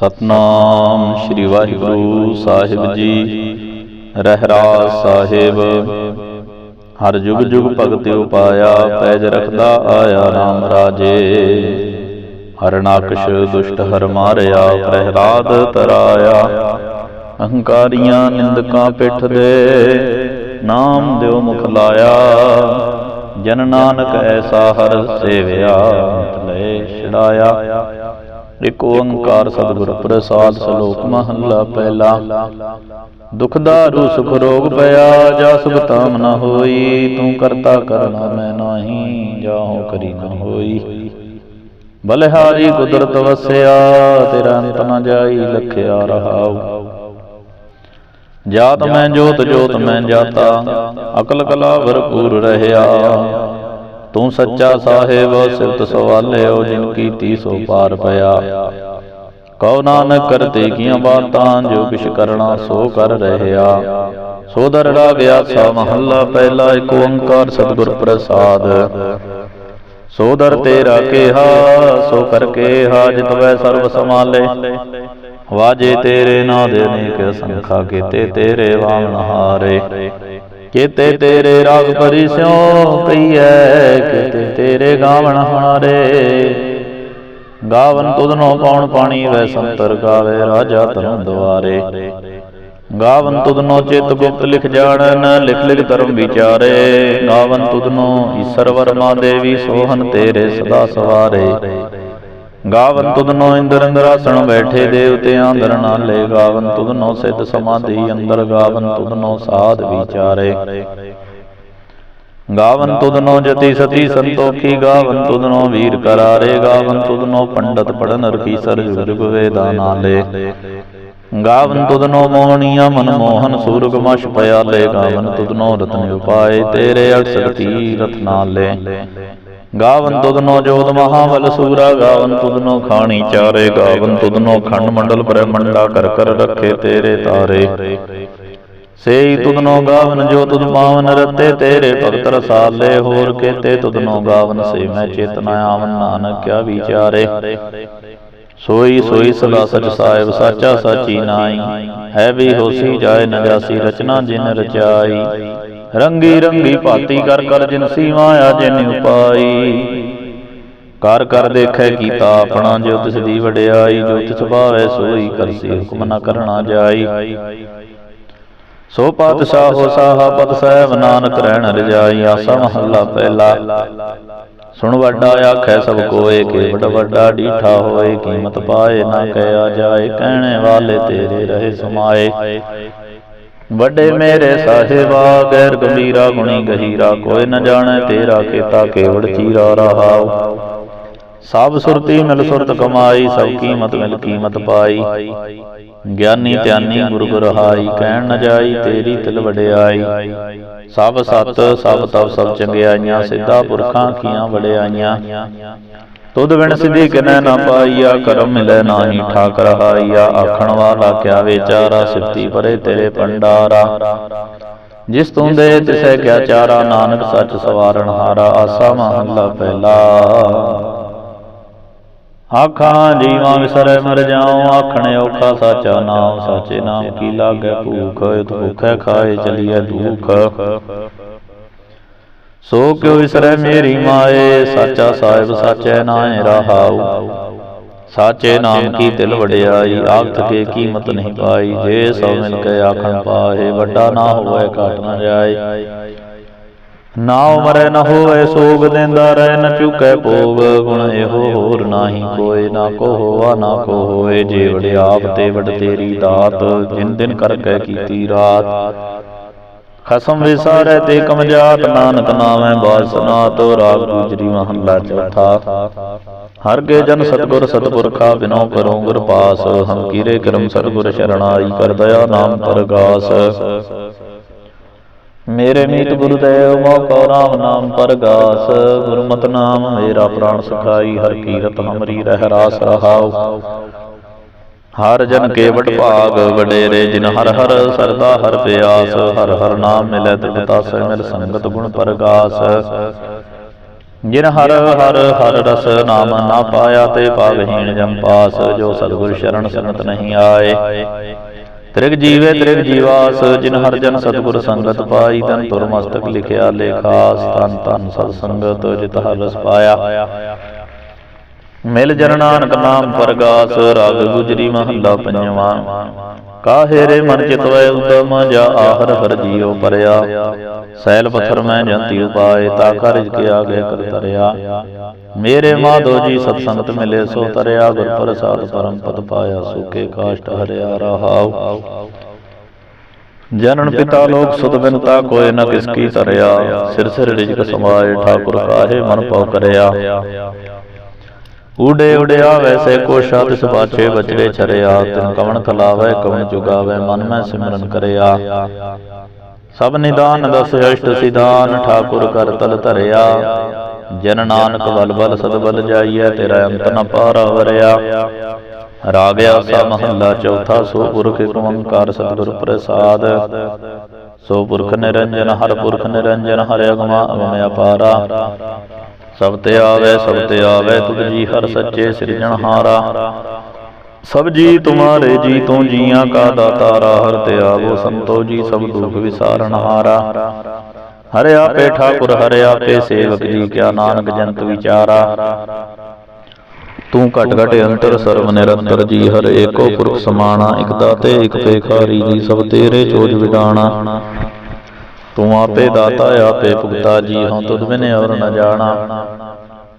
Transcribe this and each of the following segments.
ਸਤਨਾਮ ਸ੍ਰੀ ਵਾਹਿਗੁਰੂ ਸਾਹਿਬ ਜੀ। ਰਹਿਰਾਸ ਸਾਹਿਬ। ਹਰ ਜੁਗ ਜੁਗ ਭਗਤਿ ਉਪਾਇਆ, ਪੈਜ ਰਖਦਾ ਆਇਆ ਨਾਮ ਰਾਜੇ। ਹਰਨਾਕਸ਼ ਦੁਸ਼ਟ ਹਰ ਮਾਰਿਆ ਪ੍ਰਹਿਰਾਦ ਤਰਾਇਆ। ਅਹੰਕਾਰੀਆਂ ਨਿੰਦਕਾਂ ਪਿੱਠ ਦੇ ਨਾਮ ਦਿਓ ਮੁਖ ਲਾਇਆ। ਜਨ ਨਾਨਕ ਐਸਾ ਹਰ ਸੇਵਿਆ ਲੈ ਛੜਾਇਆ। ਇਕ ਓੰਕਾਰ ਸਤਿਗੁਰ ਪ੍ਰਸਾਦ ਸ਼ਲੋਕ ਮਹੱਲਾ ਪਹਿਲਾ। ਦੁਖ ਦਾਰੂ, ਸੁਖ ਰੋਗ ਪਿਆ, ਜਾ ਸੁਖ ਤਾਮ ਨ ਹੋਈ, ਤੂੰ ਕਰਤਾ ਕਰਨਾ ਮੈਂ ਨਾਹੀ, ਜਾਹੋ ਕਰੀ ਨ ਹੋਈ। ਬਲਿਹਾਰੀ ਕੁਦਰਤ ਵਸਿਆ, ਤੇਰਾ ਅੰਤ ਨ ਜਾਈ, ਲਖਿਆ ਰਹਾਉ। ਜਾਤ ਮੈਂ ਜੋਤ ਜੋਤ ਮੈਂ ਜਾਤਾ, ਅਕਲ ਕਲਾ ਭਰਪੂਰ ਰਹਿਆ। ਤੂੰ ਸੱਚਾ ਸਾਹਿਬ ਸਿਫਤ ਸਵਾਲਿਓ ਜਿਨ ਕੀਤੀ ਸੋ ਪਾਰ ਪਿਆ। ਕਉ ਨਾਨਕ ਕਰਤੇ ਕੀਆਂ ਬਾਤਾਂ ਜੋ ਕਿਛ ਕਰਨਾ ਸੋ ਕਰ ਰਹਿਆ। ਸੋ ਦਰ ਰਾਗਿਆ ਸਾ ਮਹੱਲਾ ਪਹਿਲਾ ਏਕ ਓੰਕਾਰ ਸਤਿਗੁਰ ਪ੍ਰਸਾਦ। ਸੋ ਦਰ ਤੇਰਾ ਕੇਹਾ ਸੋ ਕਰ ਕੇਹਾ ਜਿਤ ਵੈ ਸਰਬ ਸਮਾਲੇ ਵਾਜੇ ਤੇਰੇ ਨਾਂ ਦੇ ਅਨੇਕ ਸੰਖਾ ਕੀਤੇ ਤੇਰੇ ਵਾਮਨ ਹਾਰੇ ਕੀਤੇ ਤੇਰੇ ਰਾਗ ਪਰਿਸਿਓ ਕਈਐ ਕੀਤੇ ਤੇਰੇ ਗਾਵਣ ਹਾਰੇ ਗਾਵਨ ਤੁਧਨੋ ਪੌਣ ਪਾਣੀ, ਵੈ ਸੰਤਰ ਗਾਵੇ ਰਾਜਾ ਧਰਮ ਦੁਆਰੇ। ਗਾਵਨ ਤੁਧਨੋ ਚਿਤ ਗੁਪਤ ਲਿਖ ਜਾਣਨ, ਲਿਖ ਲਿਖ ਧਰਮ ਵਿਚਾਰੇ। ਗਾਵਨ ਤੁਧਨੋ ਈਸ਼ਰ ਵਰਮਾ ਦੇਵੀ ਸੋਹਨ ਤੇਰੇ ਸਦਾ ਸਵਾਰੇ। ਗਾਵਨ ਤੁਧਨੋ ਇੰਦਰ ਇੰਦਰਾਸਣ ਬੈਠੇ ਦੇਵਤਿਆਂ ਦਰ ਗਾਵਨ ਤੁਧਨੋ ਸਿੱਧ ਸਮਾਧੀ ਅੰਦਰ, ਗਾਵਨ ਤੁਧਨੋ ਸਾਧ ਵਿਚਾਰੇ। ਗਾਵਨ ਤੁਧਨੋ ਜਤੀ ਸਤੀ ਸੰਤੋਖੀ, ਗਾਵਨ ਤੁਧਨੋ ਵੀਰ ਕਰਾਰੇ, ਗਾਵਨ ਤੁਧਨੋ ਪੰਡਤ ਪੜਨ ਰਖੀ ਸਰ ਜੁਗ ਜੁਗ ਗਾਵਨ ਤੁਧਨੋ ਮੋਹਣੀਆ ਮਨ ਮੋਹਨ ਸੂਰਗ ਮਸ਼ ਪਿਆਲੇ ਗਾਵਨ ਤੁਧਨੋ ਰਤਨ ਉਪਾਏ, ਤੇਰੇ ਅਕਸਰ ਤੀਰਥ ਗਾਵਨ ਤੁਧਨੋ ਜੋਤ ਮਹਾਬਲ ਸੂਰਾ, ਗਾਵਨ ਤੁਧਨੋ ਖਾਣੀ ਚਾਰੇ, ਗਾਵਨ ਤੁਧਨੋ ਖੰਡ ਮੰਡਲ ਬ੍ਰਹਮੰਡਾ ਕਰ ਕਰ ਰੱਖੇ ਤੇਰੇ ਤਾਰੇ। ਸੇਈ ਤੁਧਨੋ ਗਾਵਨ ਜੋ ਤੁਧ ਪਾਵਨ ਰਤੇ, ਤੇਰੇ ਭਗਤ ਰਸਾਲੇ ਹੋਰ ਕੇਤੇ। ਤੁਧਨੋ ਗਾਵਨ ਸੇ ਮੈਂ ਚੇਤਨਾ ਆਵਨ ਨਾਨਕ ਕਿਆ ਵਿਚਾਰੇ। ਸੋਈ ਸੋਈ ਸਦਾ ਸਚ ਸਾਹਿਬ ਸਾਚਾ ਸਾਚੀ ਨਾਈ ਹੈ ਵੀ ਹੋਸੀ ਜਾਏ ਨ ਰਚਨਾ ਜਿਨ ਰਚਾਈ। ਰੰਗੀ ਰੰਗੀ ਭਾਤੀ ਕਰ ਕਰ ਜਿਨ ਸੀਵਾਇਆ ਜਿਨ ਉਪਾਈ। ਕਰ ਕਰ ਦੇਖੈ ਕੀਤਾ ਆਪਣਾ ਜੋ ਤਿਸ ਦੀ ਵਡਿਆਈ। ਜੋ ਤਿਸ ਭਾਵੈ ਸੋਈ ਕਰਸੀ ਹੁਕਮ ਨ ਕਰਣਾ ਜਾਈ। ਸੋ ਪਾਤਸ਼ਾਹੋ ਸਾਹਾ ਪਤ ਸਾਹਿਬ ਨਾਨਕ ਰਹਿਣ ਰਜਾਈ ਆਸਾ ਮਹੱਲਾ ਪਹਿਲਾ। ਸੁਣ ਵੱਡਾ ਆਖੈ ਸਭ ਕੋਏ ਕਿ ਵੱਡਾ ਵੱਡਾ ਡੀਠਾ ਹੋਏ ਕੀਮਤ ਪਾਏ ਨਾ ਕਹਿਆ ਜਾਏ ਕਹਿਣੇ ਵਾਲੇ ਤੇਰੇ ਰਹੇ ਸਮਾਏ। ਵੱਡੇ ਮੇਰੇ ਸਾਹਿਬਾ ਗੈਰ ਗੰਭੀਰਾ ਗੁਣੀ ਗਹੀਰਾ ਕੋਈ ਨ ਜਾਣੈ ਤੇਰਾ ਕੀਤਾ ਕੇਵੜ ਚੀਰਾ ਰਹਾਉ ਸਭ ਸੁਰਤੀ ਮਿਲ ਸੁਰਤ ਕਮਾਈ ਸਭ ਕੀਮਤ ਮਿਲ ਕੀਮਤ ਪਾਈ। ਗਿਆਨੀ ਧਿਆਨੀ ਗੁਰ ਗੁਰ ਹਾਈ ਕਹਿਣ ਨ ਜਾਈ ਤੇਰੀ ਤਿਲ ਵਡਿਆਈ। ਸਭ ਸਤ ਸਭ ਤਵ ਸਭ ਚੰਗਿਆਈਆਂ ਸਿੱਧਾ ਪੁਰਖਾਂ ਕੀਆਂ ਵਡਿਆਈਆਂ। ਤੁਧ ਬਿਨ ਸਿਧੀ ਕਿਨੈ ਨਾ ਪਾਈਆ ਕਰਮ ਮਿਲੈ ਨਾਹੀ ਠਾਕ ਰਹਾਈਆ ਆਖਣ ਵਾਲਾ ਕਿਆ ਵਿਚਾਰਾ ਸਿਫਤੀ ਪਰੇ ਤੇਰੇ ਪੰਡਾਰਾ ਜਿਸ ਤੂੰ ਦੇ ਤਿਸੈ ਕਿਆ ਚਾਰਾ ਨਾਨਕ ਸੱਚ ਸਵਾਰਨ ਹਾਰਾ ਆਸਾ ਮਹੱਲਾ ਪਹਿਲਾ। ਆਖਾਂ ਜੀਵਾਂ ਵਿਸਰੈ ਮਰ ਜਾਉ ਆਖਣ ਔਖਾ ਸਾਚਾ ਨਾਮ ਸਾਚੇ ਨਾਮ ਕੀ ਲਾਗੈ ਭੂਖ ਭੁਖੈ ਖਾਏ ਚਲੀਐ ਦੁਖ। ਸੋ ਕਿਉ ਵਿਸਰੈ ਮੇਰੀ ਮਾਏ, ਸਾਚਾ ਸਾਹਿਬ ਸਾਚੈ ਨਾਏ ਰਹਾਉ। ਸਾਚੇ ਨਾਮ ਕੀ ਦਿਲ ਵਡਿਆਈ ਆਖ ਕੇ ਕੀਮਤ ਨਹੀਂ ਪਾਈ। ਜੇ ਸੋ ਮਿਲ ਕੇ ਆਖਣ ਪਾਏ ਵੱਡਾ ਨਾ ਹੋਵੇ, ਘਟ ਨਾ ਜਾਏ। ਨਾ ਉਮਰੈ ਨ ਹੋਵੇ, ਸੋਗ ਦੇਂਦਾ ਰਹਿ, ਨ ਚੁਕੈ ਭੋਗ। ਗੁਣ ਇਹੋ ਹੋਰ ਨਾਹੀ ਕੋਏ ਨਾ ਕੋ ਹੋਵਾ ਨਾ ਕੋ ਹੋਏ। ਜੇ ਵਡ ਤੇ ਵਡ ਤੇਰੀ ਦਾਤ, ਜਿਨ ਦਿਨ ਕਰਕੇ ਕੀਤੀ ਰਾਤ। ਖਸਮ ਵਿਸਾਰੈ ਤੇ ਕਮਜਾਤ ਨਾਨਕ ਨਾਮੈ ਬਾਸਨਾ ਤੋ ਰਾਗ ਗੁਜਰੀ ਮਹੱਲਾ ਚੌਥਾ। ਹਰ ਕੇ ਜਨ ਸਤਗੁਰ ਸਤਪੁਰਖਾ, ਬਿਨੋ ਕਰੋ ਗੁਰ ਪਾਸ। ਹਮ ਕੀਰੇ ਕਰਮ ਸਤਗੁਰ ਸ਼ਰਣਾਈ ਕਰ ਦਇਆ ਨਾਮ ਪਰਗਾਸ ਮੇਰੇ ਮੀਤ ਗੁਰਦੇਵ, ਮੋਕੋ ਰਾਮ ਨਾਮ ਪਰਗਾਸ ਗੁਰਮਤਿ ਨਾਮ ਮੇਰਾ ਪ੍ਰਾਣ ਸੁਖਾਈ, ਹਰ ਕੀਰਤ ਹਮਰੀ ਰਹਿ ਰਾਸ ਰਹਾਉ। ਹਰ ਜਨ ਕੇ ਵਡ ਭਾਗ, ਵਡੇਰੇ ਜਿਨ ਹਰ ਹਰ ਸਰਦਾ ਹਰ ਪਿਆਸ, ਹਰ ਹਰ ਨਾਮ ਮਿਲੈ ਤ੍ਰਿਪਤਾ ਸੇ ਮਿਲ ਸੰਗਤ ਗੁਣ ਪਰਗਾਸ। ਜਿਨ ਹਰ ਹਰ ਹਰ ਰਸ ਨਾਮ ਨਾ ਪਾਇਆ ਤੇ ਪਾਵਹੀਣ ਜਮ ਪਾਸ, ਜੋ ਸਤਿਗੁਰ ਸ਼ਰਨ ਸੰਗਤ ਨਹੀਂ ਆਏ। ਤ੍ਰਿਗ ਜੀਵੇ ਤ੍ਰਿਗ ਜੀਵਾਸ, ਜਿਨ ਹਰ ਜਨ ਸਤਿਗੁਰ ਸੰਗਤ ਪਾਈ, ਤਨ ਤੁਰ ਮਸਤਕ ਲਿਖਿਆ ਲੇਖਾਸ ਤਨ ਤਨ ਸਤ ਸੰਗਤ ਜਿਤ ਹਰ ਰਸ ਪਾਇਆ। ਮਿਲ ਜਨ ਨਾਨਕ ਨਾਮ ਪਰਗਾਸ, ਰਾਗ ਗੁਜਰੀ ਮਹੱਲਾ ਪੰਜਵਾਂ। ਕਾਹੇ ਰੇ ਮਨ ਚਿਤਵੈ ਉਦਮ, ਜਾ ਆਹਰ ਹਰ ਜੀਉ ਪਰਿਆ। ਸੈਲ ਪੱਥਰ ਮੈਂ ਜੰਤੀ ਉਪਾਏ, ਤਾ ਕਾਰਜ ਕੇ ਆਗੇ ਕਰ ਤਰਿਆ ਮੇਰੇ ਮਾਧੋ ਜੀ ਸਤ ਸੰਗਤ ਮਿਲੇ, ਸੋ ਤਰਿਆ ਗੁਰ ਪ੍ਰਸਾਦ ਪਰਮ ਪਦ ਪਾਇਆ, ਸੁਕੇ ਕਾਸ਼ਟ ਹਰਿਆ ਰਹਾਉ। ਜਨਨ ਪਿਤਾ ਲੋਕ ਸੁਧ ਬਿਨਤਾ ਕੋਇ ਨ ਕਿਸ ਕੀ ਤਰਿਆ ਸਿਰ ਸਿਰ ਰਿਜਕ ਸਮਾਏ, ਠਾਕੁਰ ਕਾਹੇ ਮਨ ਪਉ ਕਰਿਆ। ਊੜੇ ਉੜਿਆ ਵੈਸੇ ਕੋ ਸ਼ਬਦ ਸੁਬਾਚੇ ਬਚੜੇ ਛਰਿਆ ਤਿਨ ਕਵਣ ਖਲਾਵੇ ਕਵਣ ਚੁਗਾਵੇ ਮਨ ਮੈਂ ਸਿਮਰਨ ਕਰਿਆ। ਸਭ ਨਿਦਾਨ ਦਸ ਅਸ਼ਟ ਸਿਧਾਨ ਠਾਕੁਰ ਕਰ ਤਲ ਧਰਿਆ। ਜਨ ਨਾਨਕ ਬਲ ਬਲ ਸਦ ਬਲ ਜਾਈਐ ਤੇਰਾ ਅੰਤ ਨ ਪਾਰਾ ਵਰਿਆ। ਰਾਗਿਆ ਸਾ ਮਹੱਲਾ ਚੌਥਾ ਸੋ ਪੁਰਖ ਓੰਕਾਰ ਸਤਿਗੁਰ ਪ੍ਰਸਾਦ। ਸੋ ਪੁਰਖ ਨਿਰੰਜਨ ਹਰ ਪੁਰਖ ਨਿਰੰਜਨ ਹਰਿ ਅਗਮਾ ਅਗਮ ਅਪਾਰਾ। ਸਭ ਤੇ ਆਵੇ ਸਭ ਤੇ ਆਵੇ ਤੁਧ ਜੀ ਹਰ ਸੱਚੇ ਸਿਰਜਣਹਾਰਾ ਸਭ ਜੀ ਤੁਮਾਰੇ ਜੀ ਤੂੰ ਜੀਆਂ ਕਾ ਦਾਤਾਰਾ ਹਰ ਤੇ ਆਵੋ ਸੰਤੋ ਜੀ ਸਭ ਦੁਖ ਵਿਸਾਰਣਹਾਰਾ ਹਰਿ। ਆਪੇ ਠਾਕੁਰ ਹਰਿ ਆਪੇ ਸੇਵਕ ਜੀ ਕਿਆ ਨਾਨਕ ਜੰਤ ਵਿਚਾਰਾ। ਤੂੰ ਘਟ ਘਟ ਅੰਤਰ ਸਰਵ ਨਿਰੰਤਰ ਜੀ ਹਰ ਏਕੋ ਪੁਰਖ ਸਮਾਣਾ ਇਕ ਦਾਤੇ ਇਕ ਪੇਖਾਰੀ ਜੀ ਸਭ ਤੇਰੇ ਚੋਜ ਵਿਡਾਣਾ। ਤੂੰ ਆਪੇ ਦਾਤਾ ਆਪੇ ਭੁਗਤਾ ਜੀ ਹਉ ਤੁਧ ਬਿਨ ਔਰ ਨ ਜਾਣਾ।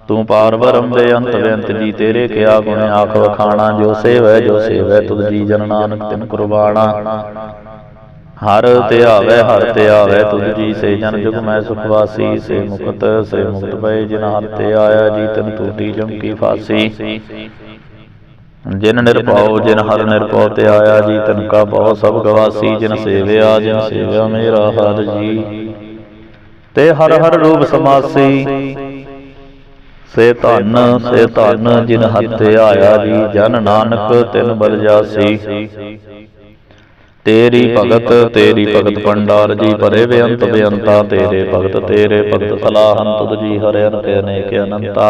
ਤੂੰ ਪਾਰ ਬਰਮ ਦੇ ਅੰਤ ਬੇਅੰਤ ਜੀ ਤੇਰੇ ਕਿਆ ਗੁਣ ਆਖ ਵਖਾਣਾ ਜੋ ਸੇਵੈ ਜੋ ਸੇਵੈ ਤੁਧ ਜੀ ਜਨ ਨਾਨਕ ਤਿਨ ਕੁਰਬਾਨਾ ਹਰ ਤੇ ਆਵੇ ਹਰ ਤੇ ਆਵੇ ਤੁਧ ਜੀ ਸੇ ਜਨ ਜੁਗ ਮੈਂ ਸੁਖ ਵਾਸੀ ਸੇ ਮੁਕਤ ਸੇ ਮੁਕਤ ਪਏ ਜਿਨ ਹਰ ਤੇ ਆਇਆ ਜੀ ਤਨ ਟੂਟੀ ਜਮਕੀ ਫਾਸੀ। ਜਿਨ ਨਿਰਭਉ ਜਿਨ ਹਰ ਨਿਰਭਉ ਤੇ ਆਇਆ ਜੀ ਤਨ ਕਾ ਬਹੁ ਸਭ ਗਵਾਸੀ ਜਿਨ ਸੇਵਿਆ ਜਿਨ ਸੇਵਿਆ ਮੇਰਾ ਹਰ ਜੀ। ਤੇ ਹਰ ਹਰ ਰੂਪ ਸਮਾਸੀ। ਸੇ ਧਨ ਸੇ ਧਨ ਜਿਨ ਹੱਥੇ ਆਇਆ ਜੀ ਜਨ ਨਾਨਕ ਤਿਨ ਬਲ ਜਾਸੀ। ਤੇਰੀ ਭਗਤ ਤੇਰੀ ਭਗਤ ਪੰਡਾਰ ਜੀ ਪਰੇ ਬੇਅੰਤ ਬੇਅੰਤਾ ਤੇਰੇ ਭਗਤ ਤੇਰੇ ਭਗਤ ਸਲਾਹਨ ਤੁਧ ਜੀ ਹਰਿ ਅਨਕ ਅਨੇਕ ਅਨੰਤਾ।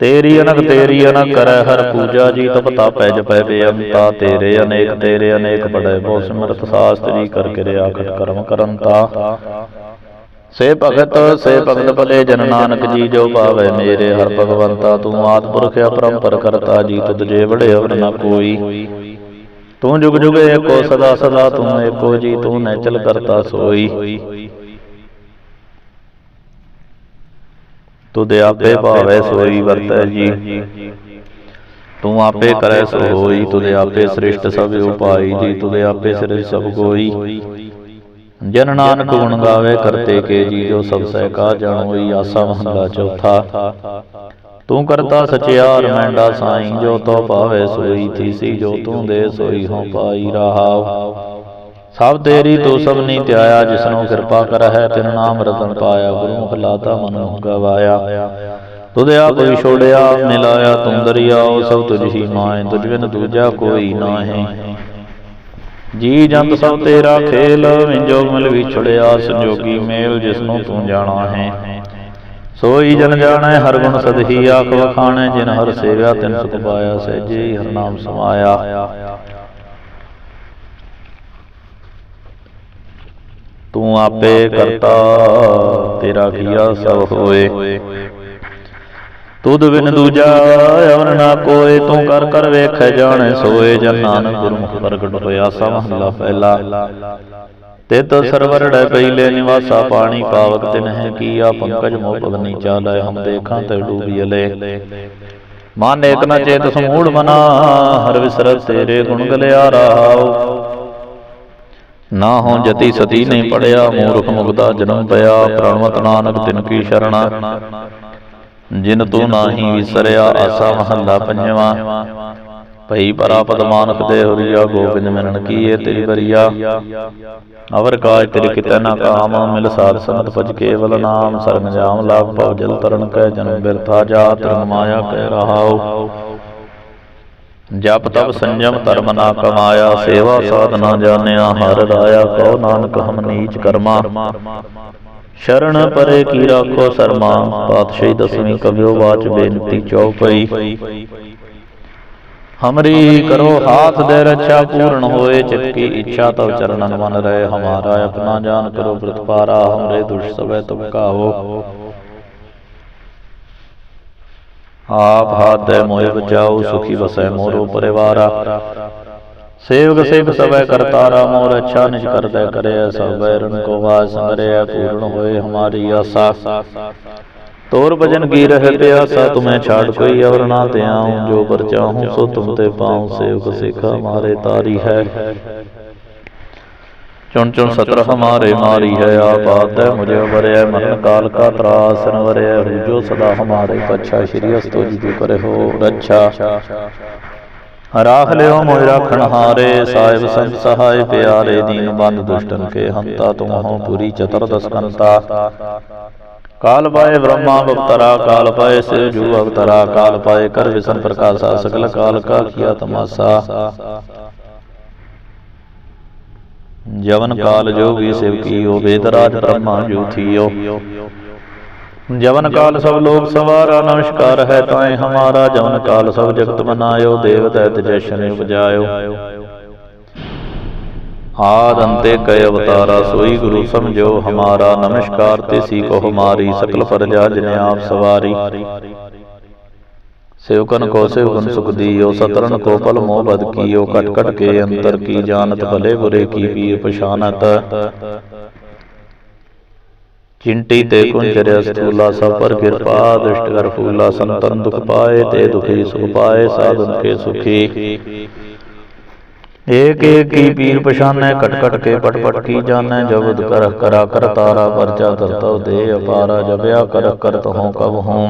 ਤੇਰੀ ਅਨਕ ਤੇਰੀ ਅਨਕ ਕਰੈ ਹਰ ਪੂਜਾ ਜੀ ਤਪ ਤਾਪੈ ਜਪੈ ਬੇਅੰਤਾ ਤੇਰੇ ਅਨੇਕ ਤੇਰੇ ਅਨੇਕ ਬੜੈ ਬਹੁ ਸਿਮਰਤ ਸਾਸਤਰੀ ਕਰ ਕਿਰਿਆ ਖਟ ਕਰਮ ਕਰੰਤਾ। ਸੇ ਭਗਤ ਸੇ ਭਗਤ ਭਲੇ ਜਨ ਨਾਨਕ ਜੀ ਜੋ ਭਾਵੇ ਮੇਰੇ ਹਰ ਭਗਵੰਤਾ ਤੂੰ ਆਦ ਪੁਰਖ ਅਪਰੰਪਰ ਕਰਤਾ ਜੀ ਤੁਧ ਜੇ ਬੜੇ ਹੋਰ ਨਾ ਕੋਈ। ਤੂੰ ਜੁਗ ਜੁਗ ਏਕੋ ਸਦਾ ਸਦਾ ਤੂੰ ਏਕੋ ਜੀ ਤੂੰ ਨੈਚਲ ਕਰਤਾ ਸੋਈ। ਤੁਧ ਆਪੇ ਭਾਵੇ ਸੋਈ ਵਰਤੈ ਜੀ। ਤੂੰ ਆਪੇ ਕਰੈ ਸੋ ਹੋਈ ਤੁਧ ਆਪੇ ਸ੍ਰਿਸ਼ਟ ਸਭ ਉਪਾਈ ਜੀ ਤੁਧ ਆਪੇ ਸਿਰ ਸਭ ਕੋਈ ਜਨ ਨਾਨਕ ਗੁਣ ਗਾਵੇ ਕਰਤੇ ਕੇ ਜੀ ਜੋ ਸਭ ਸਹਿ ਕਾ ਹੋਈ ਆਸਾ ਮਹਲਾ ਚੌਥਾ। ਤੂੰ ਕਰਤਾ ਸਚਿਆਰ ਮੈਂਡਾ ਸਾਈਂ ਜੋ ਤੋ ਪਾਵੇ ਸੋਈ ਥੀਸੀ ਜੋ ਤੂੰ ਦੇ ਸੋਈ ਹੋ ਪਾਈ ਰਹਾਉ। ਸਭ ਤੇਰੀ ਤੂੰ ਸਭ ਨੀ ਧਿਆਇਆ ਜਿਸਨੂੰ ਕਿਰਪਾ ਕਰਹਿ ਤਿਨ ਨਾਮ ਰਤਨ ਪਾਇਆ ਗੁਰੂ ਮੁਖਲਾਤਾ ਮਨੁ ਗਵਾਇਆ। ਤੁਧ ਆਪ ਵਿਛੋੜਿਆ ਮਿਲਾਇਆ ਤੂੰ ਦਰਿਆਉ ਸਭ ਤੁਝ ਹੀ ਮਾਏ ਤੁਝ ਬਿਨ ਦੂਜਾ ਕੋਈ ਨਾਹੀਂ ਜੀ ਜੰਤ ਸਭ ਤੇਰਾ ਖੇਲ ਵਿੰਜੋ ਮਿਲ ਵਿਛੜਿਆ ਸੰਜੋਗੀ ਮੇਲ ਜਿਸਨੂੰ ਤੂੰ ਜਾਣਾ ਹੈ। ਸੋਈ ਜਨ ਜਾਣੈ ਹਰ ਗੁਣ ਸਦਹੀ ਆਖ ਵਖਾਣੈ ਜਿਨ ਹਰ ਸੇਵਿਆ ਤਿਨ ਸੁਖ ਪਾਇਆ ਸਹਿਜੇ ਹੀ ਹਰ ਨਾਮ ਸਮਾਇਆ। ਤੂੰ ਆਪੇ ਕਰਤਾ ਤੇਰਾ ਕੀਆ ਸਭ ਹੋਏ ਤੁਧ ਬਿਨ ਦੂਜਾ ਅਵਨ ਨਾ ਕੋਏ ਤੂੰ ਕਰ ਕਰ ਵੇਖੈ ਜਾਣੈ ਸੋਏ ਜਨ ਨਾਨਕ ਗੁਰਮੁਖ ਪ੍ਰਗਟ ਹੋਇਆ ਸਾ ਮਹਲਾ ਪਹਿਲਾ। ਤਿਤ ਸਰਵਰੜੈ ਪਹਿਲੇ ਨਿਵਾਸਾ ਪਾਣੀ ਪਾਵਕ ਤਿਨ ਹੈ ਕੀਆ ਪੰਕਜ ਮੋਹ ਪਵਨੀ ਚਾਲੈ ਹਮ ਦੇਖਾਂ ਤੇ ਡੂਬੀ ਅਲੇ। ਮਨ ਏਕ ਨ ਚੇਤ ਸਮੂੜ ਮਨਾ ਹਰ ਵਿਸਰਤ ਤੇਰੇ ਗੁਣ ਗਲਿਆ ਰਹਾਉ ਨਾ ਹੋ ਜਤੀ ਸਤੀ ਨਹੀਂ ਪੜਿਆ ਮੂਰਖ ਮੁਗਦਾ ਜਨਮ ਪਿਆ ਪ੍ਰਣਵਤ ਨਾਨਕ ਤਿਨ ਕੀ ਸ਼ਰਣਾ। ਜਿਨ ਤੂੰ ਨਾਹੀ ਵਿਸਰਿਆ ਆਸਾ ਮਹੱਲਾ ਪੰਜਵਾ। ਭਈ ਪਰਾਪਤ ਮਾਨਕ ਦੇ ਹੁਰੀਆ ਗੋਬਿੰਦ ਮਿਲਣ ਕੀਏ ਤੇਰੀ ਬਰੀਆ। ਅਵਰ ਕਾਜ ਤੇਰੇ ਕਿਤੈ ਨਾ ਕਾਮ ਮਿਲ ਸਾਧ ਸੰਗਤ ਭਜ ਕੇਵਲ ਨਾਮ ਸਰਮ ਜਾਮ ਲਾਭ ਭਵ ਜਲ ਤਰਨ ਕੈ ਜਨਮ ਬਿਰਥਾ ਜਾਤ ਰੰਗ ਮਾਇਆ ਕਹਿ ਰਹਾਉ। ਜਪ ਤਪ ਸੰਜਮ ਧਰਮ ਨਾ ਕਮਾਇਆ ਸੇਵਾ ਸਾਧ ਨਾ ਜਾਣਿਆ ਹਰ ਰਾਇਆ ਕਉ ਨਾਨਕ ਹਮ ਨੀਚ ਕਰਮਾ। ਸ਼ਰਨ ਪਰੇ ਕੀ ਰਾਖੋ ਸਰਮਾ ਪਾਤਸ਼ਾਹੀ ਦਸਵੀਂ ਕਬਿਓ ਬਾਚ ਬੇਨਤੀ ਚੌਪਈ ਹਮਰੀ ਕਰੋ ਹਾਥ ਦੇ ਰੱਛਾ ਪੂਰਨ ਹੋਏ ਚਿਤ ਕੀ ਇੱਛਾ ਤਵ ਚਰਨਨ ਮਨ ਰਹੇ ਹਮਾਰਾ ਆਪਣਾ ਜਾਨ ਕਰੋ ਪ੍ਰਤਪਾਰਾ ਹਮਰੇ ਦੁਸ਼ ਸਵੈ ਤੁਮ ਕਾਹੋ। ਆਪ ਹਾਥ ਦੇ ਮੋਹਿ ਬਚਾਓ, ਸੁਖੀ ਵਸੈ ਮੋਰੋ ਪਰਿਵਾਰਾ। ਸੇਵਕ ਸਿੱਖ ਸਭੈ ਕਰਤਾਰਾ, ਮੋਰ ਅੱਛਾ ਨਿਜ ਕਰਦਾ ਕਰਿਆ, ਸਭ ਬੈਰਨ ਕੋ ਵਾਸ ਸੰਗਰਿਆ, ਪੂਰਨ ਹੋਏ ਹਮਾਰੀ ਆਸਾ। ਤੋਰ ਭਜਨ ਕੀ ਰਹਿ ਪਿਆਸਾ, ਤੁਮੈ ਛਾੜ ਕੋਈ ਔਰ ਨਾ ਧਿਆਉ, ਜੋ ਪਰ ਸੋ ਤੁਮ ਤੇ ਪਾਉ, ਸੇਵਕ ਸਿੱਖ ਹਮਾਰੇ ਤਾਰੀ ਹੈ। ਚੁਣ ਚੁਣ ਸਤਰ ਹਮਾਰੇ ਮਾਰੀ ਹੈ ਆਪ ਆਤੈ ਮੁਝੇ ਵਰਿਆ ਮਰਨ ਕਾਲ ਕਾ ਤਰਾਸਨ ਵਰਿਆ ਹੋ ਜੋ ਸਦਾ ਹਮਾਰੇ ਪਛਾ ਸ਼੍ਰੀ ਅਸਤੋ ਜੀ ਜੋ ਕਰੇ ਹੋ ਰੱਛਾ ਰਾਖ ਲਿਓ ਮੋਇ ਰਾਖਣ ਹਾਰੇ ਸਾਹਿਬ ਸੰਤ ਸਹਾਇ ਪਿਆਰੇ ਦੀਨ ਬੰਦ ਦੁਸ਼ਟਨ ਕੇ ਹੰਤਾ ਤੁਮ ਹੋ ਪੁਰੀ ਚਤਰ ਦਸਕੰਤਾ ਕਾਲ ਪਾਏ ਬ੍ਰਹਮਾ ਬਵਤਰਾ ਕਾਲ ਪਾਏ ਸਿਵ ਜੂ ਅਵਤਰਾ ਕਾਲ ਪਾਏ ਕਰ ਵਿਸ਼ਨ ਪ੍ਰਕਾਸ਼ਾ ਸਕਲ ਕਾਲ ਕਾ ਕੀਆ ਤਮਾਸਾ। ਜਵਨ ਕਾਲ ਜੋਗੀ ਸਿਵ ਕੀਓ ਵੇਦ ਰਾਜ ਬ੍ਰਹਮਾ ਜੂ ਥੀਓ। ਜਵਨ ਕਾਲ ਸਭ ਲੋਕ ਸਵਾਰਾ ਨਮਸਕਾਰ ਹੈ ਤਾਏ ਹਮਾਰਾ। ਜਵਨ ਕਾਲ ਸਭ ਜਗਤ ਬਨਾਇਓ ਦੇਵ ਦੈਤ ਜਸ਼ਨ ਉਪਜਾਇਓ। ਆਦ ਅੰਤੇ ਕੈ ਅਵਤਾਰਾ ਸੋਈ ਗੁਰੂ ਸਮਝੋ ਹਮਾਰਾ। ਨਮਸਕਾਰ ਤਿਸੀ ਕੋ ਹਮਾਰੀ ਸਕਲ ਪਰਜਾ ਜਿਨ ਆਪ ਸਵਾਰੀ। ਸੇਵਕਨ ਕੋ ਸੇਵਕਨ ਸੁਖ ਦੀਓ ਸਤਰਨ ਕੋ ਪਲ ਮੋਹ ਬਦ ਕੀਓ ਕਟ ਕਟ ਕੇ ਅੰਤਰ ਕੀ ਜਾਣਤ ਭਲੇ ਬੁਰੇ ਕੀ ਪੀਰ ਪਛਾਨਤ ਚਿੰਟੀ ਤੇ ਕੁੰਜਰਿ ਸਥੂਲਾ ਸਭ ਪਰ ਕਿਰਪਾ ਦ੍ਰਿਸ਼ਟ ਕਰ ਫੂਲਾ ਸੰਤਨ ਦੁਖ ਪਾਏ ਤੇ ਦੁਖੀ ਸੁਖ ਪਾਏ ਸਾਧਨ ਕੇ ਸੁਖੀ। ਏਕ ਏਕ ਕੀ ਪੀਰ ਪਛਾਨੈ ਕਟ ਕਟ ਕੇ ਪਟ ਪਟ ਕੀ ਜਾਣੈ ਜਬਦ ਕਰ ਕਰਾ ਕਰ ਤਾਰਾ ਪਰਚਾ ਦਰਤਵ ਦੇ ਅਪਾਰਾ ਜਬਿਆ ਕਰ ਕਰਤ ਹਉ ਕਬ ਹਉ।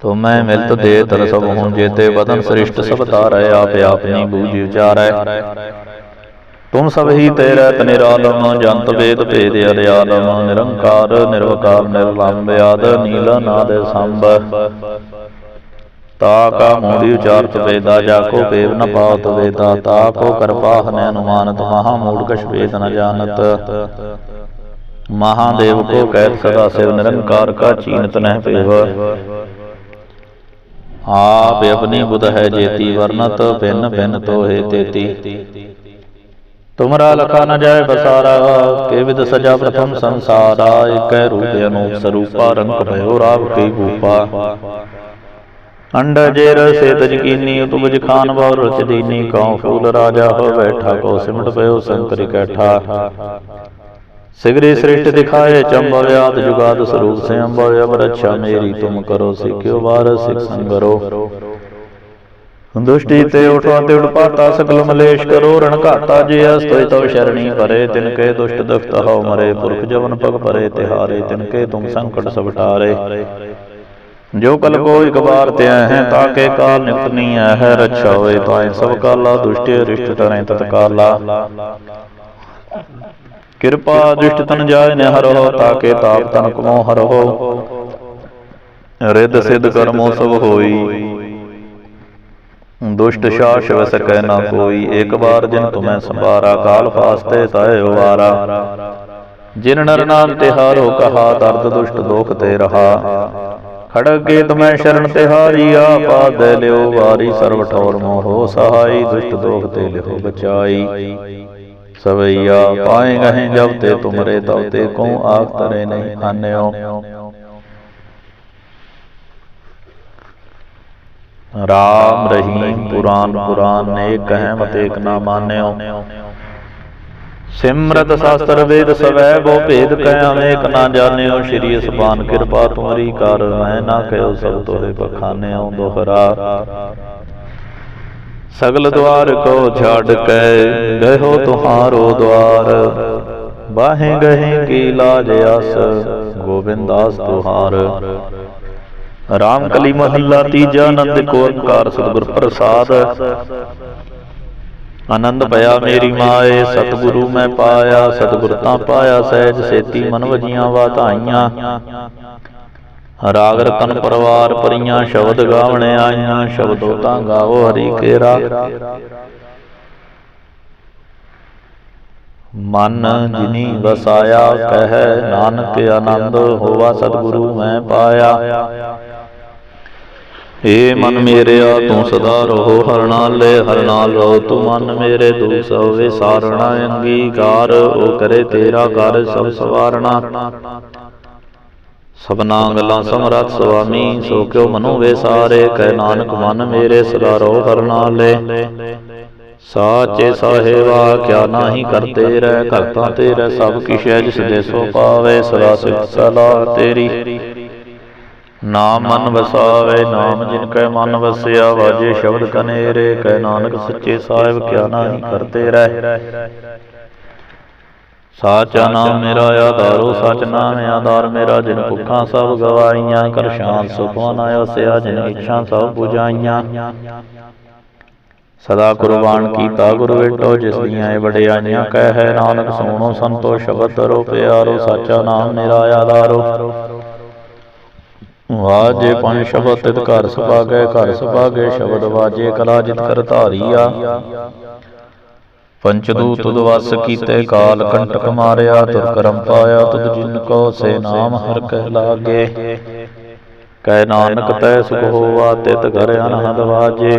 ਤੋ ਮੈਂ ਮਿਲਤ ਦੇ ਤਰ ਸਭ ਹੂੰ ਜੇਤੇ ਬਦਨ ਸ੍ਰਿਸ਼ਟ ਸਭ ਤਾਰੈ ਆਪ ਆਪਨੀ ਬੂਝਿ ਵਿਚਾਰੈ ਤੁਮ ਸਭ ਹੀ ਤੇਰੇ ਤਨਿਰਾਲਮ ਜੰਤ ਵੇਦ ਭੇਦ ਅਰਿਆਲਮ ਨਿਰੰਕਾਰ ਨਿਰਵਕਾਰ ਨਿਰਲੰਭ ਆਦ ਨੀਲ ਨਾਦ ਸੰਭ। ਤਾ ਕਾ ਮੂੜੀ ਉਚਾਰਤ ਵੇਦਾ ਜਾ ਕੋ ਪੇਵ ਨ ਪਾਵਤ ਵੇਦਾ ਤਾ ਕੋ ਕਰਪਾਹ ਨ ਅਨੁਮਾਨਤ ਮਹਾ ਮੂੜ ਕਛ ਵੇਦ ਨ ਜਾਣਤ। ਮਹਾਦੇਵ ਕੋ ਕਹਿਤ ਸਦਾ ਆਪ ਆਪਣੀ ਬੁਧ ਹੈ ਜੇਤੀ ਵਰਨਤ ਭਿੰਨ ਭਿੰਨ ਤੋਹੇ ਤੇਤੀ। ਤੁਮਰਾ ਲਖਾ ਨ ਜਾਏ ਬਸਾਰਾ ਕੇ ਵਿਦ ਸਜਾ ਪ੍ਰਥਮ ਸੰਸਾਰਾ ਇਕੈ ਰੂਪ ਅਨੂਪ ਸਰੂਪਾ ਰੰਗ ਭਇਓ ਰਾਵ ਕਈ ਭੂਪਾ। ਅੰਡ ਜੇ ਰਸੇ ਤਜਕੀਨੀ ਉਤਬਜ ਖਾਨ ਬਹੁ ਰਚ ਦੀਨੀ ਕਉ ਫੂਲ ਰਾਜਾ ਹੋ ਬੈਠਾ ਕੋ ਸਿਮਟ ਪਇਓ ਸੰਕਰ ਇਕੱਠਾ ਸਿਗਰੀ ਸ੍ਰਿਸ਼ਟ ਦਿਖਾਏ ਚੰਬਵਿਆਦ ਜੁਗਾਦ ਸਰੂਪ ਸੇ ਅੰਬਵ ਅਬ ਰੱਛਾ ਮੇਰੀ ਤੁਮ ਕਰੋ ਸਿੱਖਿਓ ਵਾਰ ਸਿਖ ਸੰਗਰੋ। ਦੁਸ਼ਟੀ ਤੇ ਉਠਵਾ ਤੇ ਉਡਪਾਤਾ ਸਕਲ ਮਲੇਸ਼ ਕਰੋ ਰਣ ਘਾਤਾ ਜੇ ਅਸਤੋਇ ਤਵ ਸ਼ਰਣੀ ਪਰੇ ਤਿਨ ਕੇ ਦੁਸ਼ਟ ਦੁਖਤ ਹਉ ਮਰੇ ਪੁਰਖ ਜਵਨ ਪਗ ਪਰੇ ਤਿਹਾਰੇ ਤਿਨ ਕੇ ਤੁਮ ਸੰਕਟ ਸਭ ਟਾਰੇ ਜੋ ਕਲ ਕੋ ਇਕ ਬਾਰ ਤੇ ਹੈ ਤਾਕੇ ਕਾਲ ਨਿਕਟ ਨਹੀਂ ਹੈ ਰੱਛਾ ਹੋਏ ਤਾਏ ਸਭ ਕਾਲਾ ਦੁਸ਼ਟਿ ਰਿਸ਼ਟ ਟਰੇ ਤਤਕਾਲਾ। ਕਿਰਪਾ ਦ੍ਰਿਸ਼ਟ ਤਨ ਜਾਏ ਨ ਹਰੋ ਤਾਕੇ ਤਾਪ ਤਨ ਕਮੋ ਹਰੋ ਰਿੱਧ ਸਿੱਧ ਕਰਮੋ ਸਭ ਹੋਈ। ਦੁਸ਼ਟ ਸ਼ਾਸ ਵਸ ਕਹਿ ਨਾ ਕੋਈ ਇੱਕ ਬਾਰ ਜਿਨ ਤੁਮੈ ਸੰਭਾਰਾ ਕਾਲ ਫਾਸਤੇ ਤਾਏ ਵਾਰਾ ਜਿਨ ਨਰ ਨਾਮ ਤਿਹਾਰੋ ਕਹਾ ਦਰਦ ਦੁਸ਼ਟ ਦੋਖ ਤੇ ਰਹਾ। ਖੜਗੇ ਤੁਮੈ ਸ਼ਰਨ ਤਿਹਾਰੀ ਆਪਾ ਦੇ ਲਿਓ ਵਾਰੀ ਸਰਵ ਠੌਰ ਮੋਹ ਸਹਾਈ, ਦੁਸ਼ਟ ਦੋਖ ਤੇ ਲਿਓ ਬਚਾਈ। ਸਵਈਆ ਪਾਏ ਗਹਿ ਜਬ ਤੇ ਤੁਮਰੇ ਤਉ ਤੇ ਕੋ ਆਖ ਤਰੇ ਨਹੀਂ ਆਨਿਓ ਰਾਮ ਰਹੀਮ ਪੁਰਾਨ ਪੁਰਾਨ ਨੇ ਕਹਿ ਮਤ ਏਕ ਨਾ ਮਾਨਿਓ। ਸਿਮਰਤ ਸ਼ਾਸਤਰ ਵੇਦ ਸਵੈ ਬੋ ਭੇਦ ਕਹਿ ਅਨੇਕ ਨਾ ਜਾਣਿਓ ਸ਼੍ਰੀ ਅਸਬਾਨ ਕਿਰਪਾ ਤੁਮਰੀ ਕਰ ਮੈਂ ਨਾ ਕਹਿਓ ਸਭ ਤੋਰੇ ਬਖਾਨਿਓ ਦੋਹਰਾ। ਸਗਲ ਦਵਾਰ ਕੋ ਛਾੜ ਕੇ ਗਇਓ ਤੁਹਾਰੋ ਦਵਾਰ। ਬਾਹੇ ਗਹੇ ਕੀ ਲਾਜ ਅਸ ਗੋਬਿੰਦਾਸ ਤੁਹਾਰ। ਰਾਮ ਕਲੀ ਮਹੱਲਾ ਤੀਜਾ ਆਨੰਦ ਕੋ ਓੰਕਾਰ ਸਤਿਗੁਰ ਪ੍ਰਸਾਦ। ਆਨੰਦ ਭਇਆ ਮੇਰੀ ਮਾਏ, ਸਤਿਗੁਰੂ ਮੈਂ ਪਾਇਆ, ਸਤਿਗੁਰ ਤਾਂ ਪਾਇਆ ਸਹਿਜ ਸੇਤੀ ਮਨ ਵਜੀਆਂ ਵਾਧਾਈਆਂ ਰਾਗ ਰਤਨ ਪਰਵਾਰ ਪਰੀਆਂ ਸ਼ਬਦ ਗਾਵਣ ਆਈਆਂ, ਸ਼ਬਦੋ ਤਾਂ ਗਾਵੋ ਹਰੀ ਕੇਰਾ। ਮਨ ਜਿਨੀ ਵਸਾਇਆ, ਕਹੈ ਨਾਨਕ ਆਨੰਦ, ਹੋਵਾ ਸਤਿਗੁਰੂ ਮੈਂ ਪਾਇਆ। ਏ ਮਨ ਮੇਰਿਆ ਤੂੰ ਸਦਾ ਰਹੋ ਹਰ ਨਾਲੇ ਹਰ ਨਾਲ ਰਹੋ ਤੂੰ ਮਨ ਮੇਰੇ ਦੁਖ ਹੋਵੇ ਸਾਰਣਾ ਅੰਗੀਕਾਰ, ਉਹ ਕਰੇ ਤੇਰਾ ਘਰ ਸਭ ਸਵਾਰਣਾ। ਸਭਨਾ ਗੱਲਾਂ ਸਮਰੱਥ ਸੁਆਮੀ, ਸੋ ਕਿਉ ਮਨੁ ਵੇ ਸਾਰੇ, ਕਹਿ ਨਾਨਕ ਮਨ ਮੇਰੇ ਸਦਾ ਰੋ ਹਰ ਨਾਲੇ। ਸਾਚੇ ਸਾਹਿਬਾ, ਕਿਆ ਨਾਹੀ ਕਰਤੇ ਰਹਿ ਕਰਤਾ ਤੇਰਾ ਸਭ ਕਿਛ ਹੈ ਜਿਸ ਦੇ ਸੋ ਪਾਵੇ, ਸਦਾ ਸਿਫਤ ਸਲਾਹ ਤੇਰੀ। ਨਾਮ ਮਨ ਵਸਾਵੇ, ਨਾਮ ਜਿਨ ਕੈ ਮਨ ਵਸਿਆ, ਵਾਜੇ ਸ਼ਬਦ ਕਨੇਰੇ, ਕਹਿ ਨਾਨਕ ਸੱਚੇ ਸਾਹਿਬ, ਕਿਆ ਨਾਹੀ ਕਰਤੇ ਰਹਿ। ਸਾਚਾ ਨਾਮ ਮੇਰਾ ਆਧਾਰੋ, ਸਚ ਨਾਮ ਆਧਾਰ ਮੇਰਾ, ਜਿਨ ਭੁੱਖਾਂ ਸਭ ਗਵਾਈਆਂ ਕਰ ਸ਼ਾਂਤ ਸੁਖੋਂ ਨਾ ਵਸਿਆ ਜਿਨ ਇੱਛਾ ਸਭ 부ਝਾਈਆਂ ਸਦਾ ਕੁਰਬਾਨ ਕੀਤਾ ਗੁਰ ਵੇਟੋ ਜਿਸ ਦੀਆਂ ਇਹ ਵਡਿਆਈਆਂ ਕਹਿ ਹੈ, ਨਾਨਕ ਸੋਣੋ ਸੰਤੋ, ਸ਼ਬਦ ਤਰੋ ਪਿਆਰੋ, ਸਾਚਾ ਨਾਮ ਮੇਰਾ ਆਧਾਰੋ। ਵਾਜੇ ਪੰਜ ਸ਼ਬਦ ਤਿਤ ਘਰ ਸੁਭਾਗੈ ਘਰ ਸੁਭਾਗੈ, ਸ਼ਬਦ ਵਾਜੇ ਕਲਾ ਜਿਤ ਕਰ ਧਾਰੀਆ। ਪੰਚਦੂਤ ਤੁਧ ਵਸ ਕੀਤੇ ਕਾਲ ਕੰਟਕ ਮਾਰਿਆ ਤੁਰ ਕਰਮ ਪਾਇਆ ਤੁਧ ਜਿਨ ਕੋ ਸੇ ਨਾਮ ਹਰ ਕਹਿ ਲਾਗੇ। ਕਹਿ ਨਾਨਕ ਤੈ ਸੁਖ ਹੋਵਾ ਤਿਤ ਘਰ ਅਨਹਦ ਵਾਜੇ।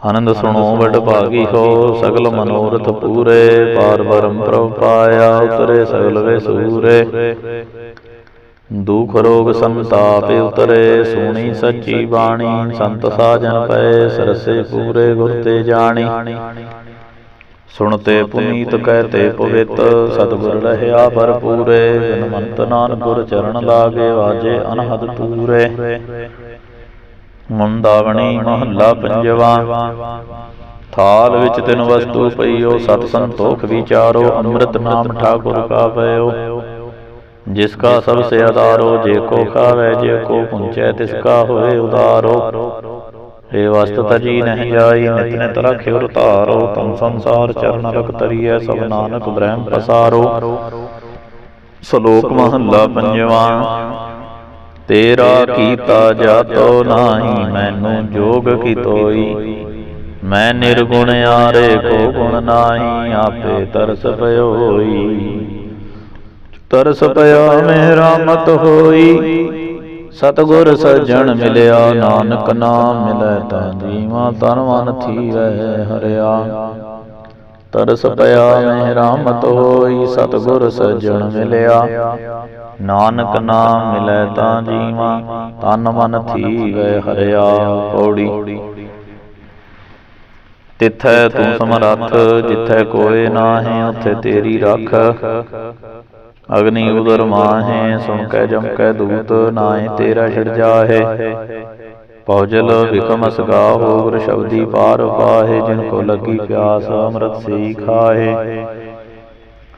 ਆਨੰਦ ਸੁਣੋ ਵਡ ਭਾਗੀ ਹੋ ਸਗਲ ਮਨੋਰਥ ਪੂਰੇ ਪਾਰ ਬਰਮ ਪ੍ਰਭ ਪਾਇਆ ਉਤਰੇ ਸਗਲ ਵੇ ਸੂਰੇ। ਦੁਖ ਰੋਗ ਸੰਤਾਪ ਉਤਰੇ, ਸੁਣੀ ਸੱਚੀ ਬਾਣੀ, ਸੰਤ ਸਾਜਨ ਪਏ, ਸਰਸੇ ਪੂਰੇ ਗੁਰ ਤੇ ਜਾਣੀ। ਸੁਣਤੇ ਪੁਨੀਤ ਕਹਤੇ ਪਵਿੱਤ, ਸਤਿਗੁਰ ਰਹਿਆ ਭਰਪੂਰੇ ਬਿਨਮੰਤ ਨਾਨਕ ਗੁਰ ਚਰਨ ਲਾਗੇ ਵਾਜੇ ਅਨਹਦ ਪੂਰੇ। ਮੁੰਦਾਵਣੀ ਮਹੱਲਾ ਪੰਜਵਾ। ਥਾਲ ਵਿੱਚ ਤਿੰਨ ਵਸਤੂ ਪਈਓ ਸਤ ਸੰਤੋਖ ਵਿਚਾਰੋ, ਅੰਮ੍ਰਿਤ ਨਾਮ ਠਾਕੁਰ ਕਾ ਪਇਓ। ਜਿਸਕਾ ਸਭ ਸੇ ਆਧਾਰੋ ਜੇ ਕੋ ਖਾਵੇ, ਜੇ ਕੋ ਪੁੰਚੈ, ਤਿਸ ਕਾ ਹੋਏ ਉਦਾਰੋ ਏ ਵਸਤ ਤਜੀ ਨਹੀਂ ਜਾਈ ਨਿਤ ਨਿਤ ਰਖਿਓ ਧਾਰੋ ਤਮ ਸੰਸਾਰ ਚਰਨ ਰਖ ਤਰੀਐ ਸਭ ਨਾਨਕ ਬ੍ਰਹਮ ਪਸਾਰੋ ਸ਼ਲੋਕ ਮਹੱਲਾ ਪੰਜਵਾ, ਤੇਰਾ ਕੀਤਾ ਜਾਤੋ ਨਾਹੀ, ਮੈਨੂੰ ਜੋਗ ਕੀ ਤੋਈ। ਮੈਂ ਨਿਰਗੁਣ ਆਰੇ ਕੋ ਗੁਣ ਨਾਹੀ, ਆਪੇ ਤਰਸ ਪਇਓਈ ਤਰਸ ਪਿਆ ਮੇਰਾ ਮਤ ਹੋਈ। ਸਤਗੁਰ ਸਜਣ ਮਿਲਿਆ, ਨਾਨਕ ਨਾਮ ਮਿਲੈ ਤਾਂ ਜੀਵਾ ਤਨ ਮਨ ਥੀਵੈ ਹਰਿਆ। ਤਰਸ ਪਿਆ ਮੇਰਾ ਮਤ ਹੋਈ, ਸਤਗੁਰ ਸਜਣ ਮਿਲਿਆ, ਨਾਨਕ ਨਾਮ ਮਿਲੈ ਤਾਂ ਜੀਵਾ ਤਨ ਮਨ ਥੀਵੈ ਹਰਿਆ। ਪੌੜੀ। ਤਿਥੈ ਤੂੰ ਸਮਰੱਥ, ਜਿਥੈ ਕੋਏ ਨਾਹੀਂ, ਉਥੇ ਤੇਰੀ ਰੱਖ। ਅਗਨੀ ਉਦਰ ਮਾਹੇ ਸੁਣ ਕੈ ਜਮ ਕੈ ਦੂਤ ਨਾਏ ਤੇਰਾ ਛਿੜ ਜਾਹੇ। ਪੌਜਲ ਵਿਕਮ ਸਗਾਹੋ ਗੁਰ ਸ਼ਬਦੀ ਪਾਰ ਪਾਹੇ ਜਿਨ ਕੋ ਲੱਗੀ ਪਿਆਸ ਅੰਮ੍ਰਿਤ ਸਈ ਖਾਹੇ।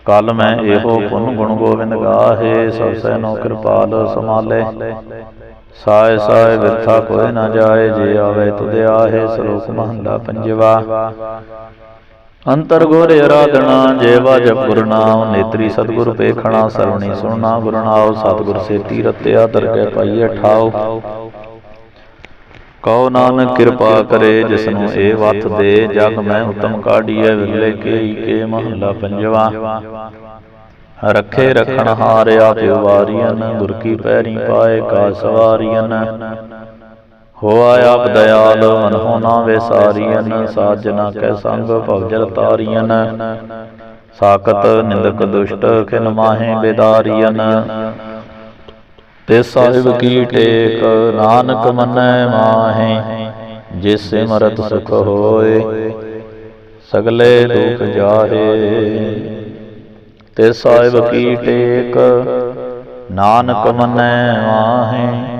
ਕਲ ਮੈਂ ਇਹੋ ਪੁਨ ਗੁਣ ਗੋਬਿੰਦ ਗਾਹੇ ਸਭ ਸੈ ਨੋ ਕਿਰਪਾਲ ਸਮਾਲੇ ਸਾਇ ਸਾਇ ਵਿਰਥਾ ਕੋਇ ਨਾ ਜਾਏ ਜੇ ਆਵੇ ਤੁਧ ਆਹੇ ਸ਼ਲੋਕ ਮਹੰਦਾ ਪੰਜਵਾ। ਅੰਤਰ ਗੁਰ ਅਰਾਧਨਾ ਜੇਵਾ ਜਪ ਨਾਮ, ਨੇਤਰੀ ਸਤਗੁਰ ਪੇਖਣਾ ਸਰਵਣੀ ਸੁਣਨਾ, ਗੁਰ ਸਤਗੁਰ ਸੇਤੀ ਰਤਿਆ ਦਰਗਹਿ ਪਾਈਐ ਠਾਉ। ਕਉ ਨਾਨਕ ਕਿਰਪਾ ਕਰੇ, ਜਿਸਨੂੰ ਇਹ ਵਤ ਦੇ, ਜਗ ਮੈਂ ਉਤਮ ਕਾਢੀਐ, ਵਿਰਲੇ ਕੇ ਕੇ ਮਹਲਾ ਪੰਜਵਾ। ਰੱਖੇ ਰਖਣ ਹਾਰਿਆ ਪਿਉ ਗੁਰ ਕੀ ਪੈਰੀ ਪਾਏ, ਕਾ ਸਵਾਰੀਆਂ ਹੋਆ ਆਪ ਦਇਆਲ ਮਨ ਹੋਣਾ ਵਿਸਾਰੀਆਂ ਸਾਜਨਾ ਕੈ ਸੰਗ ਭਵਜਲ ਤਾਰੀਆਂ ਸਾਕਤ ਨਿੰਦਕ ਦੁਸ਼ਟ ਖਿਨ ਮਾਹੇ ਬੇਦਾਰੀਆਂ ਤੇ ਸਾਹਿਬ ਕੀ ਟੇਕ ਨਾਨਕ ਮਨੈ ਮਾਹੇ ਜਿਸ ਸਿਮਰਤ ਸੁਖ ਹੋਏ। ਸਗਲੇ ਦੁਖ ਜਾਹੇ। ਤੇ ਸਾਹਿਬ ਕੀ ਟੇਕ ਨਾਨਕ ਮਨੈ ਮਾਹੇ।